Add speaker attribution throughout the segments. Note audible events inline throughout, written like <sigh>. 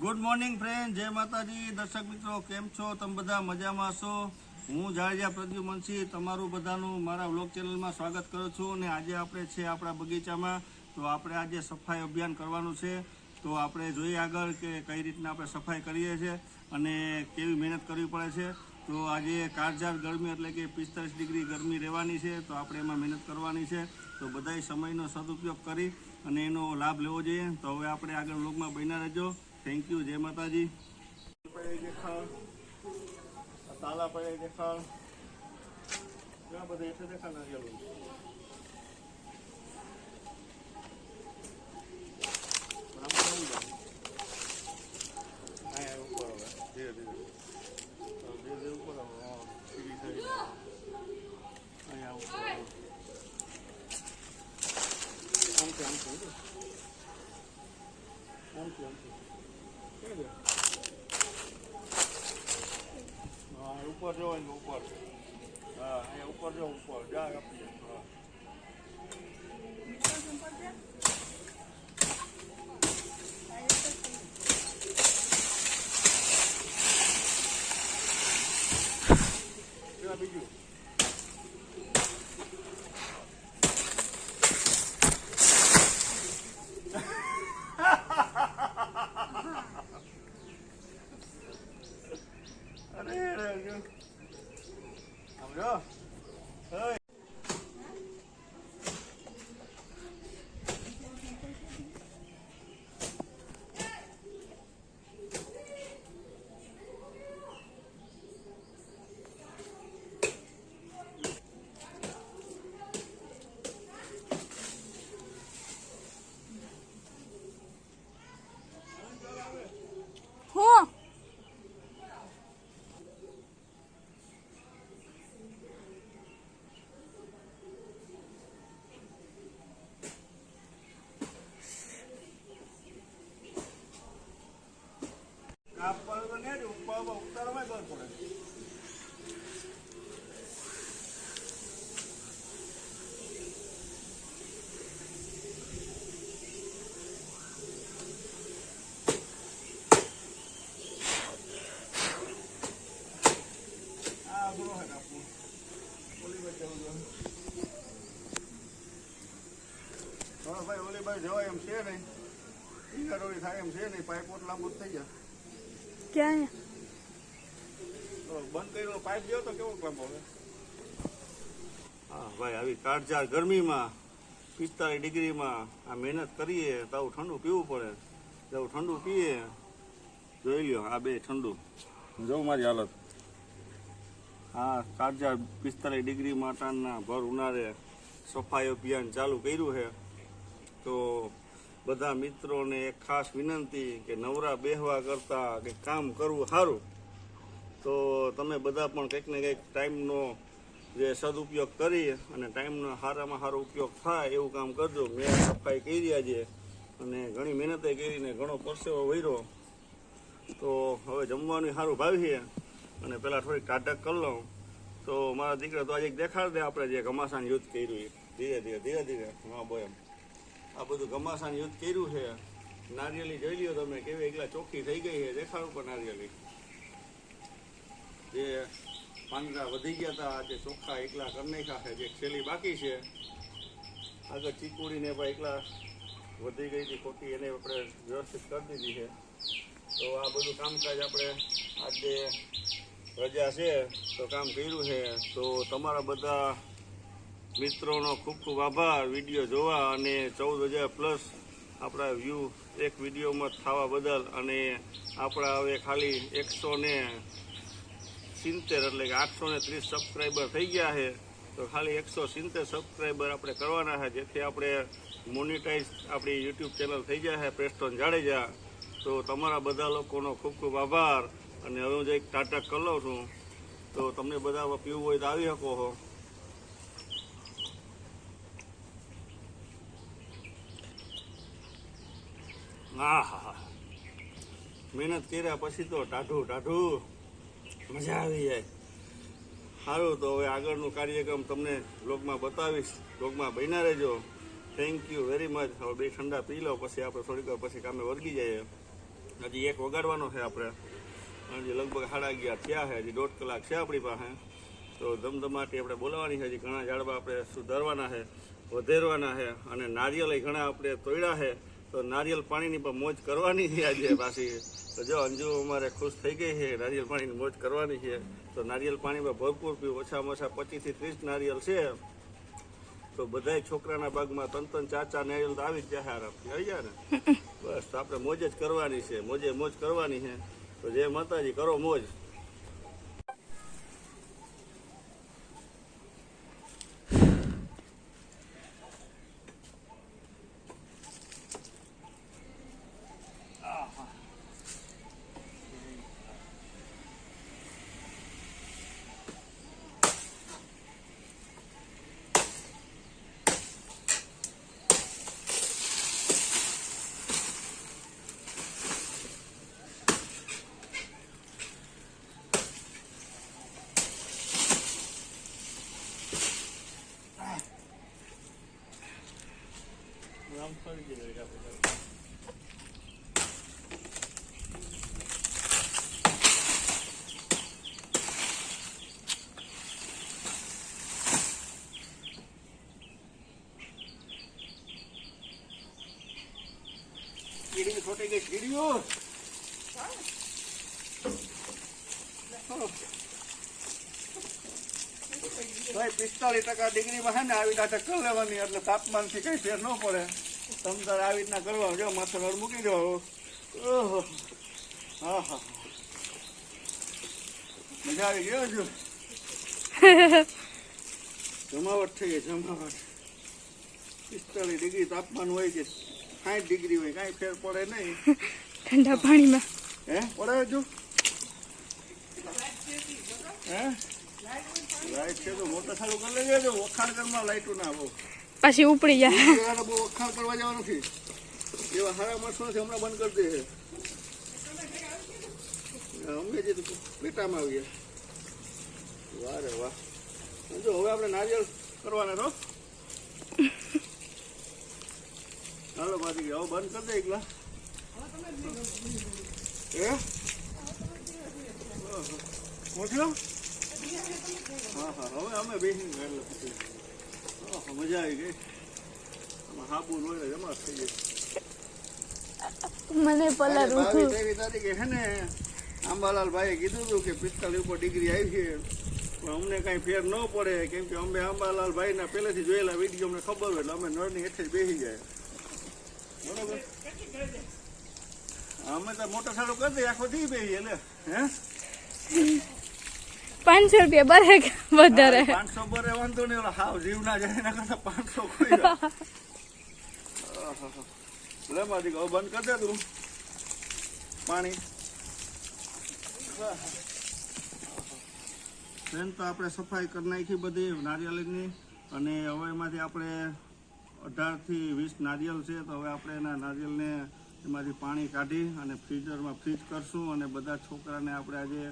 Speaker 1: Good morning friend જય માતાજી. દર્શક મિત્રો, કેમ છો? તમે બધા મજામાં છો હું જાડેજા પ્રદ્યુમનસિંહ તમારું બધાનું મારા વ્લોગ ચેનલમાં સ્વાગત કરું છું અને આજે આપણે છે આપણા બગીચામાં. તો આપણે આજે સફાઈ અભિયાન કરવાનું છે. તો આપણે જોઈએ આગળ કે કઈ રીતના આપણે સફાઈ કરીએ છીએ અને કેવી મહેનત કરવી પડે છે. તો આજે કાળઝાળ ગરમી એટલે કે પિસ્તાલીસ ડિગ્રી ગરમી રહેવાની છે. તો આપણે એમાં મહેનત કરવાની છે. તો બધાય સમયનો સદુપયોગ કરી અને એનો લાભ લેવો જોઈએ. તો હવે આપણે આગળ વ્લોગમાં બન્યા રહેજો. થેન્ક યુ જય માતાજી. તાલા પડે દેખાડ ક્યાં બધા એટલે દેખાડ નારિયેળ ઉપર હવે ધીરે ધીરે ધીરે ધીરે ઉપર હવે હા સીધી સાઈડ અહીંયા ઉપર હવે. આમથી આમથી ઉતરો. આમથી આમથી ક્યાં ગયા હા ઉપર જો એનું ઉપર હા અહીંયા ઉપર જો ઉપર જા આપી હા કેવા બીજું અરે અરે જો આમ જો ઓય
Speaker 2: હું
Speaker 1: કાપડ તો ને જ ઉપર ઉતારવામાં બર પડે આ અઘરો હે કાપવું ઓલી બાજુ જવું જોઈએ. હા ભાઈ ઓલી બાજુ જવાય એમ છે નહીં ઈંગાડોળી થાય એમ છે નહીં પાઇપ ઓટ લાંબુ જ થઈ જાય
Speaker 2: ક્યાં
Speaker 1: તો બંધ કર્યો પાઇપ ગયો તો કેવો લાંબો હવે? હા ભાઈ આવી કાળજાળ ગરમીમાં પિસ્તાળીસ ડિગ્રીમાં આ મહેનત કરીએ તો આવું ઠંડુ પીવું પડે. તો ઠંડુ પીએ. જોઈ લ્યો આ બે ઠંડુ. જોઉં મારી હાલત. હા કાળજાળ પિસ્તાલીસ ડિગ્રી માટાના ભર ઉનાળે સફાઈ અભિયાન ચાલુ કર્યું છે. તો બધા મિત્રોને એક ખાસ વિનંતી કે નવરા બેહવા કરતાં કે કામ કરવું સારું. તો તમે બધા પણ કંઈક ને કંઈક ટાઈમનો જે સદુપયોગ કરી અને ટાઈમનો સારામાં સારો ઉપયોગ થાય એવું કામ કરજો. મેં સફાઈ કરી આજે અને ઘણી મહેનતે કરીને ઘણો પરસેવો વર્યો તો હવે જમવાનું સારું ભાવીએ અને પહેલાં થોડીક ટાટક કરી લઉં. તો મારા દીકરા તો આજે દેખાડ દે આપણે જે ઘમાસાન યુદ્ધ કર્યું ધીરે ધીરે ધીરે ધીરે. હા બો એમ. આ બધું ઘમાસાન યુદ્ધ કર્યું છે. નારિયેલી જોઈ લ્યો તમે, કેવી એકલા ચોખ્ખી થઈ ગઈ છે. દેખાડું પણ નારિયેલી જે પાંદડા વધી ગયા હતા આજે ચોખ્ખા એકલા કરી છે, જે છેલ્લી બાકી છે. આગળ ચીકુડીને પણ એકલા વધી ગઈ હતી ખોટી, એને આપણે વ્યવસ્થિત કરી દીધી છે. તો આ બધું કામકાજ આપણે આજે રજા છે, તો કામ કર્યું છે. તો તમારા બધા મિત્રોનો ખૂબ ખૂબ આભાર. વીડિયો જોવા અને ચૌદ હજાર પ્લસ આપણા વ્યૂ એક વિડીયોમાં થવા બદલ અને આપણા હવે ખાલી એકસો ને સિત્તેર એટલે કે આઠસો ને ત્રીસ સબસ્ક્રાઈબર થઈ ગયા છે. તો ખાલી એકસો સિત્તેર સબસ્ક્રાઈબર આપણે કરવાના છે, જેથી આપણે મોનિટાઈઝ આપણી યુટ્યુબ ચેનલ થઈ જાય છે, પ્રેસ્ટોન જાડેજા. તો તમારા બધા લોકોનો ખૂબ ખૂબ આભાર. અને હવે હું જે એક ટાટા કરી લઉં છું. તો તમને બધા પીવું હોય તો આવી શકો છો. હા હા હા મહેનત કર્યા પછી તો ટાઢું ટાઢું. મજા આવી જાય. સારું, તો હવે આગળનું કાર્યક્રમ તમને બ્લોગમાં બતાવીશ. બ્લોગમાં બન્યા રહેજો. થેન્ક યુ વેરી મચ હવે બે ઠંડા પી લો, પછી આપણે થોડીક વાર પછી કામે વળગી જઈએ. હજી એક વગાડવાનો છે આપણે. હજી લગભગ સાડા અગિયાર થયા છે, હજી દોઢ કલાક છે આપણી પાસે. તો ધમધમાટી આપણે બોલાવવાની છે, હજી ઘણા ઝાડવા આપણે સુધારવાના છે, વધેરવાના છે, અને નારિયેલ ઘણા આપણે તોડ્યા છે. તો નારિયેલ પાણીની પણ મોજ કરવાની છે આજે પાછી. તો જો અંજુ અમારે ખુશ થઈ ગઈ છે નારિયેલ પાણીની મોજ કરવાની છે. તો નારિયેલ પાણીમાં ભરપૂર પીવું. ઓછામાં ઓછા પચીસથી ત્રીસ નારિયેલ છે. તો બધાય છોકરાના ભાગમાં ત્રણ ત્રણ ચાર ચાર નારિયેલ તો આવી જ જાય આરામથી આવી જાય ને? <laughs> બસ તો આપણે મોજ જ કરવાની છે. મોજે મોજ કરવાની છે. તો જય માતાજી કરો મોજ. છોટી ગઈ કીડીઓ પિસ્તાલીસ ટકા ડિગ્રીમાં હે ને આવી રીતે કરી લેવાની એટલે તાપમાનથી કઈ ફેર ન પડે. તમ આવી રીતના કરવા જો માથે મૂકી દો. ઓહો. હા હા મજા આવી ગયો જો <laughs> જમાવટ થઈ ગઈ જમાવટ. પિસ્તાલીસ ડિગ્રી તાપમાન હોય કે સાઠ ડિગ્રી હોય કાંઈ ફેર પડે નહીં. <laughs>
Speaker 2: ઠંડા પાણીમાં.
Speaker 1: હે? પડે હજુ? હે? લાઈટ છે તો મોટર ચાલુ કરી લેજે જો વખાણ ઘરમાં લાઈટો ના બહુ.
Speaker 2: પાછી ઉપડી જાય
Speaker 1: બહુ વખાણ કરવા જવાનું નથી એવા સારા માણસો નથી હમણાં બંધ કરી દે છે. અમે જે પેટામાં આવીએ વાહ રે વાહ. જો હવે આપણે નારિયેળ કરવાના રહો હાલો બાકી હવે બંધ કરી દે એકલા. એ ઓહો. મોકલો હા હા હવે અમે બેસીને ગયેલા પછી. ઓહો, મજા આવી ગઈ. આમાં હાબુ રોય જમા થઈ ગઈ
Speaker 2: મને પલર
Speaker 1: બાવીસ
Speaker 2: ઉઠું
Speaker 1: ત્રેવીસ તારીખે છે ને આંબાલાલ ભાઈએ કીધું હતું કે પિસ્તાલીસ ઉપર ડિગ્રી આવી છે. પણ અમને કાંઈ ફેર ન પડે કેમ કે અમે આંબાલાલ ભાઈના પહેલેથી જોયેલા વીડિયો અમને ખબર હોય એટલે અમે નળની હેઠે જ બેસી જાય. બરોબર અમે તો મોટો સારું કરી દઈએ આખો દી બેસી એટલે હે?
Speaker 2: પાંચસો રૂપિયા બરે વધારે?
Speaker 1: પાંચસો બરે વાંધો નહીં ઓલા હાવ જીવ ના જાય એના કરતા પાંચસો કોઈ લે મારી હવે બંધ કરી દે તું. પાણી. ટ્રેન તો આપણે સફાઈ કરી નાખી બધી નારિયેળની. અને હવે એમાંથી આપણે અઢારથી વીસ નારિયેલ છે, તો હવે આપણે એના નારિયેળને એમાંથી પાણી કાઢી અને ફ્રીઝરમાં ફ્રીજ કરશું અને બધા છોકરાને આપણે આજે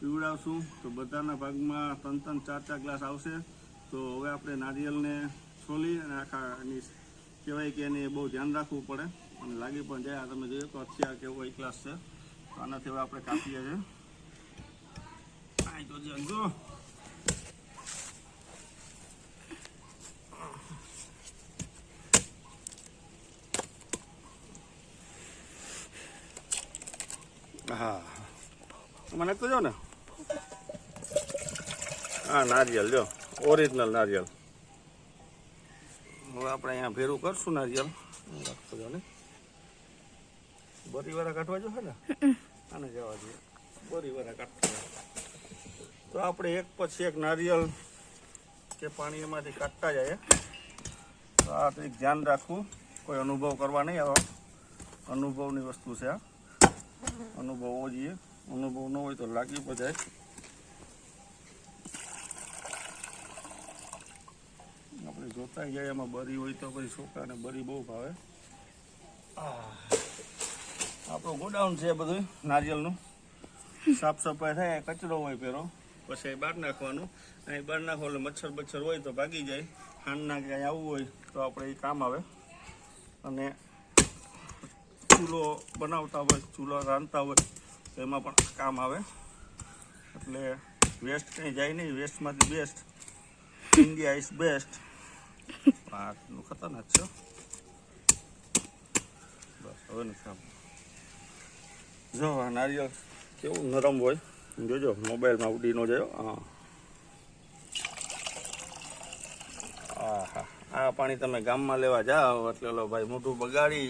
Speaker 1: પીવડાવશું. તો બધાના ભાગમાં ત્રણ ત્રણ ચાર ચાર ગ્લાસ આવશે. તો હવે આપણે નારિયેલને છોલી અને આખા એની કહેવાય કે એને બહુ ધ્યાન રાખવું પડે. અને લાગી પણ જાય, આ તમે જોયું તો અત્યારે કેવો એક ગ્લાસ છે. તો આનાથી હવે આપણે કાપીએ છીએ. જે. હા. મને તો જો ને. હા નારિયેલ, જો. ઓરિજિનલ નારિયેલ. હવે આપણે અહીંયા ભેરું કરશું નારિયેલ. રાખતો જો ને. બોરીવાળા કાઢવા જો ને. આને જવા દઈએ બોરીવાળા કાઢતા તો આપણે એક પછી એક નારિયેલ કે પાણી એમાંથી કાઢતા જઈએ તો આ એક ધ્યાન રાખવું. કોઈ અનુભવ કરવા નહીં આવે. અનુભવની વસ્તુ છે આ. અનુભવ હોવો જોઈએ. અનુભવ ન હોય તો લાગી પણ આપણે જોતા જાય એમાં બરી હોય તો પછી છોકરાને બરી બહુ ભાવે. આપણું ગોડાઉન છે બધું નારિયેલનું સાફ સફાઈ થાય, કચરો હોય પહેરો પછી એ બહાર નાખવાનું. અહીં બહાર નાખો એટલે મચ્છર બચ્છર હોય તો ભાગી જાય. ખાંડના ક્યાંય આવવું હોય તો આપણે એ કામ આવે. અને ચૂલો બનાવતા હોય, ચૂલો રાંધતા હોય, તો એમાં પણ કામ આવે. એટલે વેસ્ટ કંઈ જાય નહીં વેસ્ટમાંથી બેસ્ટ ઇન્ડિયા ઇઝ બેસ્ટ આ ખતરનાક છે. બસ, હવે નથી જો, આ નારિયેળ કેવું નરમ હોય. જોજો, મોબાઈલમાં ઉડી ન જાય, હા. આ પાણી તમે ગામમાં લેવા જાઓ, એટલે ઓલો ભાઈ મોટું બગાડી.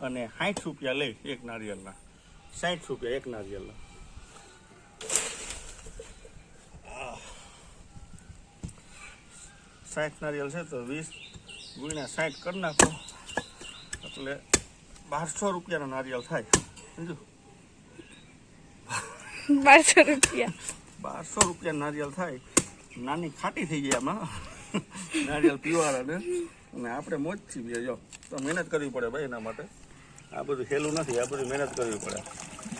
Speaker 1: અને સાઠ રૂપિયા લે એક નારિયેળના સાઠ રૂપિયા એક નારિયેળના. સાઠ નારિયેળ છે તો વીસ ગુણ્યા સાઠ કરી નાખો. એટલે બારસો રૂપિયાના નારિયેળ થાય. સમજુ?
Speaker 2: બારસો રૂપિયા.
Speaker 1: બારસો રૂપિયા નારિયેળ થાય. નાની ખાટી થઈ જાય આમાં. નારિયેળ પીવાળાને. અને આપણે મોજથી બે જો. તો મહેનત કરવી પડે ભાઈ એના માટે. આ બધું સહેલું નથી, આ બધી મહેનત કરવી પડે.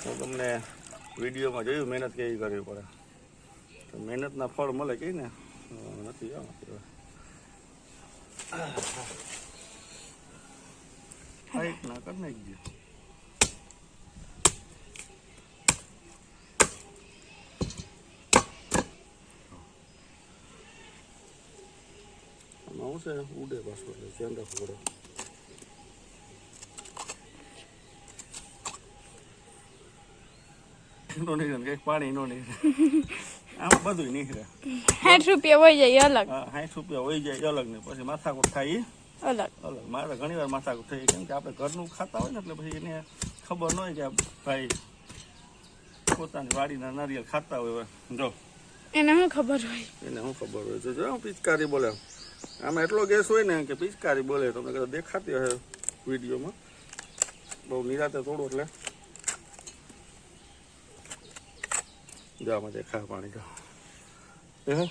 Speaker 1: તો તમને વિડીયોમાં જોયું, મહેનત કેવી કરવી પડે. તો મહેનતના ફળ મળે કઈ ને નથી હાઈટ ના કરી નાખી દે. આમાં આવશે ઉડે પાછું એટલે ધ્યાન રાખવું પડે નો નીકળે કંઈક પાણી નો નીકળે. આમાં બધું નીકળે.
Speaker 2: સાઠ રૂપિયા હોય જાય અલગ.
Speaker 1: હા સાઠ રૂપિયા હોય જાય અલગ ને પછી માથાકૂટ થાય
Speaker 2: અલગ.
Speaker 1: અલગ. મારે ઘણી વાર માથાકૂટ થઈ કેમ કે આપણે ઘરનું ખાતા હોય ને એટલે પછી એને ખબર ન હોય કે ભાઈ પોતાની વાડીના નારિયેળ ખાતા હોય. જો.
Speaker 2: એને શું ખબર હોય?
Speaker 1: એને શું ખબર હોય? છે જો પિચકારી બોલે. આમાં એટલો ગેસ હોય ને કે પિચકારી બોલે. તમને કદાચ દેખાતી હશે વિડીયોમાં. બહુ નિરાતે તોડો એટલે. જો આમાં દેખા પાણી જો. હે?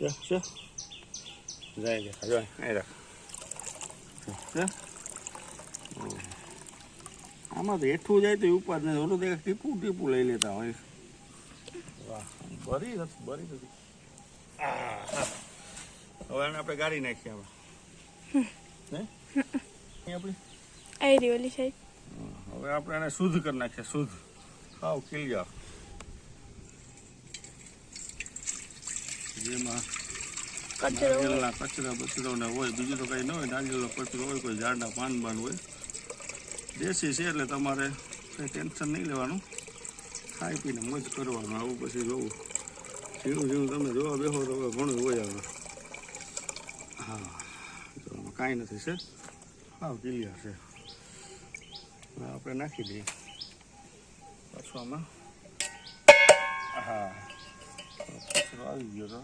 Speaker 1: જો, જો. જાય દેખા જો અહીં રાખ આમાં તો હેઠું જાય તો ઉપાડ નથી ઓલું દેખા ટીપું ટીપું લઈ લેતા હોય. વાહ બરી નથી બરી નથી. હવે એને આપણે ગાડી નાખીએ આમાં. હે? આપણી?
Speaker 2: આવી રહી ઓલી સાઈડ.
Speaker 1: હવે આપણે એને શુદ્ધ કરી નાખીએ શુદ્ધ. ખાવ ક્લિયર જેમાં
Speaker 2: કચરો
Speaker 1: નારિયેળના કચરા બચરો ને હોય બીજું તો કંઈ ન હોય નારિયેળનો કચરો હોય કોઈ ઝાડના પાન બાન હોય. દેશી છે એટલે તમારે કંઈ ટેન્શન નહીં લેવાનું. ખાઈ પીને મોજ કરવાનું આવું પછી જોવું. ઝીણું ઝીણું તમે જોવા બેહો તો હવે ઘણું હોય આવે. હા કાંઈ નથી છે. હા ક્લિયર છે. આપણે નાખી દઈએ. પાછું આમાં. હા આવી ગયો તો.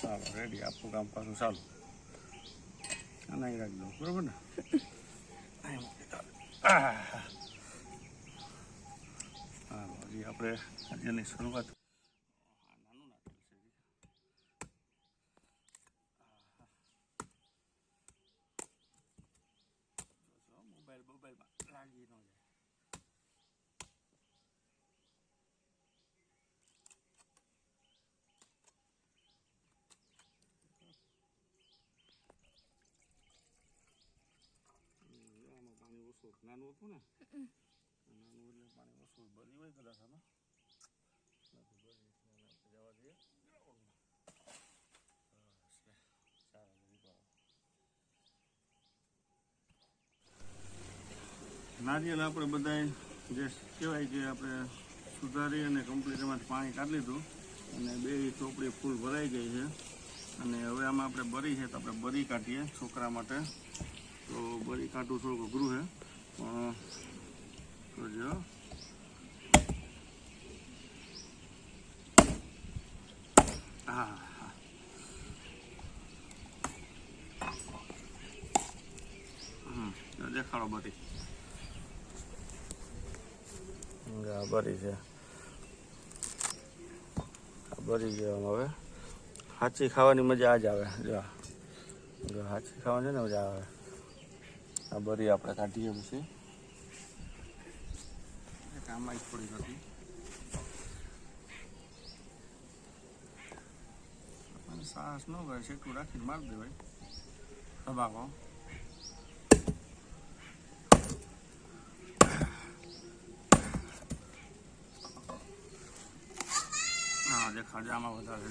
Speaker 1: ચાલો રેડી આપણું કામ પાછું ચાલુ અને અહીં રાખી દઉં બરોબર ને. હાલો, હજી આપણે એની શરૂઆત આ નાનું નાખેલું છે હજી. જોજો, મોબાઈલ મોબાઈલમાં લાગી ન જાય હમ, આમાં પાણી ઓછું નાનું હતું ને? નાનું એટલે પાણી ઓછું ભરી હોય કદાચ આમાં નથી જવા દઈએ. સારા નારિયેળ આપણે બધાય જે કહેવાય કે આપણે સુધારી અને કમ્પ્લીટ એમાંથી પાણી કાઢી લીધું. અને બે ચોપડી ફૂલ ભરાઈ ગઈ છે. અને હવે આમાં આપણે બરી છે તો આપણે બરી કાઢીએ છોકરા માટે. તો બરી કાઢવું થોડુંક અઘરું છે. કરજો હા દેખાડો આ બરી છે બરી ગયો હવે હાચી ખાવાની મજા આ જ આવે જો હાચી ખાવાની મજા આવે આ બરી આપણે કાઢીએ પછી કામમાં જ થોડી હતી. સાહસ ન કરે છે એટલું રાખીને મારી દેવાય. દબાવો. હા દેખા જામાં વધારે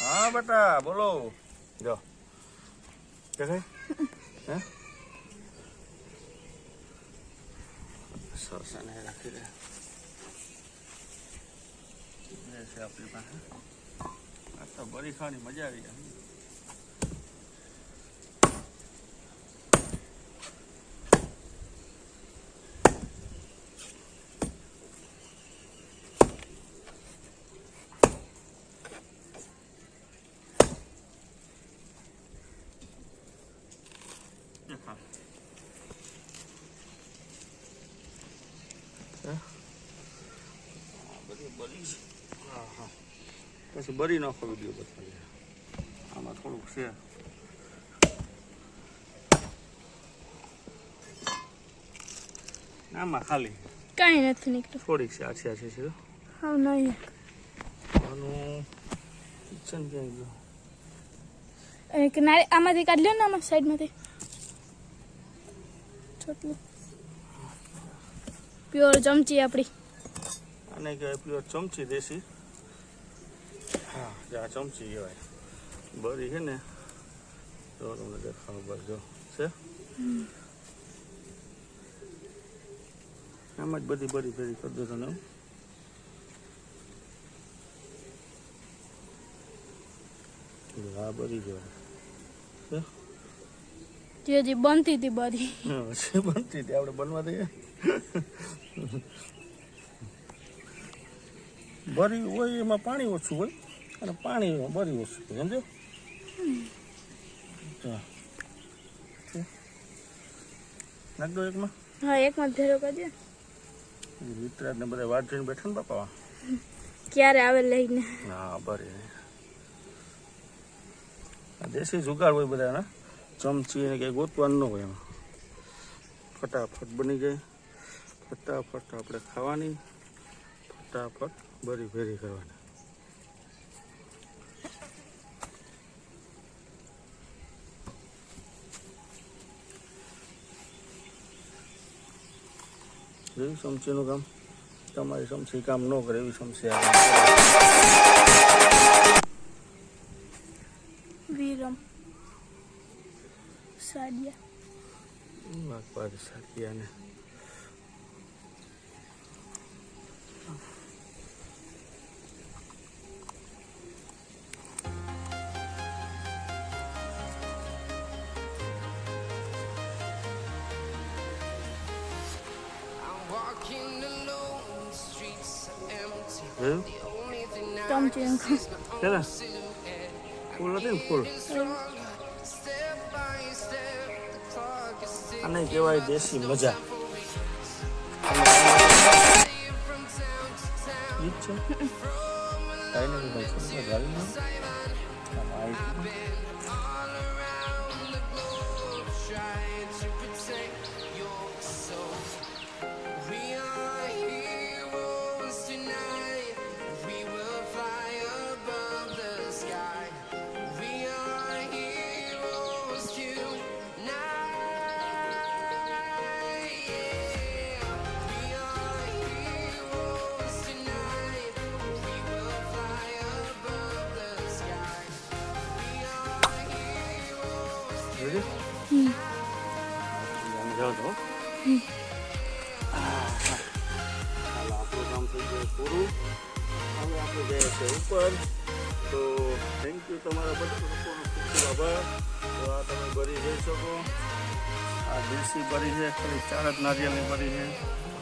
Speaker 1: હા બેટા બોલો. જો. કે <laughs> હે? સરસ આને રાખી દે છે આપણી પાસે આ તો બરી ખાવાની મજા આવી જાય દેખાડ બધી બરી છે હા હા પછી બરી નાખો વીડિયો બતાવી આમાં થોડુંક છે. આમાં ખાલી.
Speaker 2: કાંઈ નથી નીકળ્યું.
Speaker 1: થોડીક છે આછી આછી છે
Speaker 2: હા. નહીં.
Speaker 1: આનું કિચન ક્યાં ગયું?
Speaker 2: એક નાળી આમાંથી કાઢ લ્યો ને આમાં સાઈડમાંથી. ચોટલું. પ્યોર ચમચી આપણી.
Speaker 1: આને કહેવાય પ્યોર ચમચી દેશી. જે આ ચમચી કહેવાય. બરી છે ને તો તમને દેખાવ બસ જો છે? આમાં જ બધી બરી ફેરી કરી દો જો આ બરી કહેવાય.
Speaker 2: જે હજી બનતી હતી
Speaker 1: છે બનતી હતી આપણે બનવા દઈએ. બરી હોય એમાં પાણી ઓછું હોય. અને પાણી બરી ઓછું સમજો. નાખ દો એકમાં.
Speaker 2: હા એકમાં ધેરો કરજે
Speaker 1: વિતરાજ ને બધા વાટ જોઈને બેઠા ને બાપા
Speaker 2: ક્યારે આવે લઈને
Speaker 1: હા બરી દેશી જુગાડ હોય બધાના. ચમચી ને કંઈ ગોતવાનું ન હોય એમાં. ફટાફટ બની જાય. ફટાફટ આપણે ખાવાની. ફટાફટ બરી ભેરી કરવાની. જોયું ચમચીનું કામ. તમારી સમસી કામ ન કરે એવી સમસ્યા.
Speaker 2: વિરમ. સાડિયા.
Speaker 1: વાઘ
Speaker 3: by step, the clock is ticking.
Speaker 1: આને કહેવાય દેશી મજા
Speaker 3: From town to town,
Speaker 1: ઈ જ છે કાંઈ નથી ભાઈ છે ચાર જ નારિયેળની ભરી છે.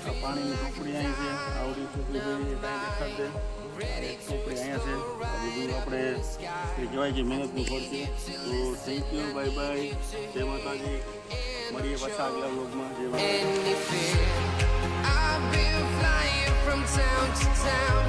Speaker 1: આ પાણીની ટોપડી અહીં છે. આવડી ટોપડી ભરી ત્યાં દેખાડ દે આ એક ટોપડી અહીંયા છે. આ બધું આપણે એ કહેવાય કે મહેનતનું ફળ છે. તો થેન્ક યુ બાય બાય જય માતાજી. મળીએ પાછા આગલા વ્લોગમાં. જય માતાજી.
Speaker 3: Any fear. I've been flying from town to town,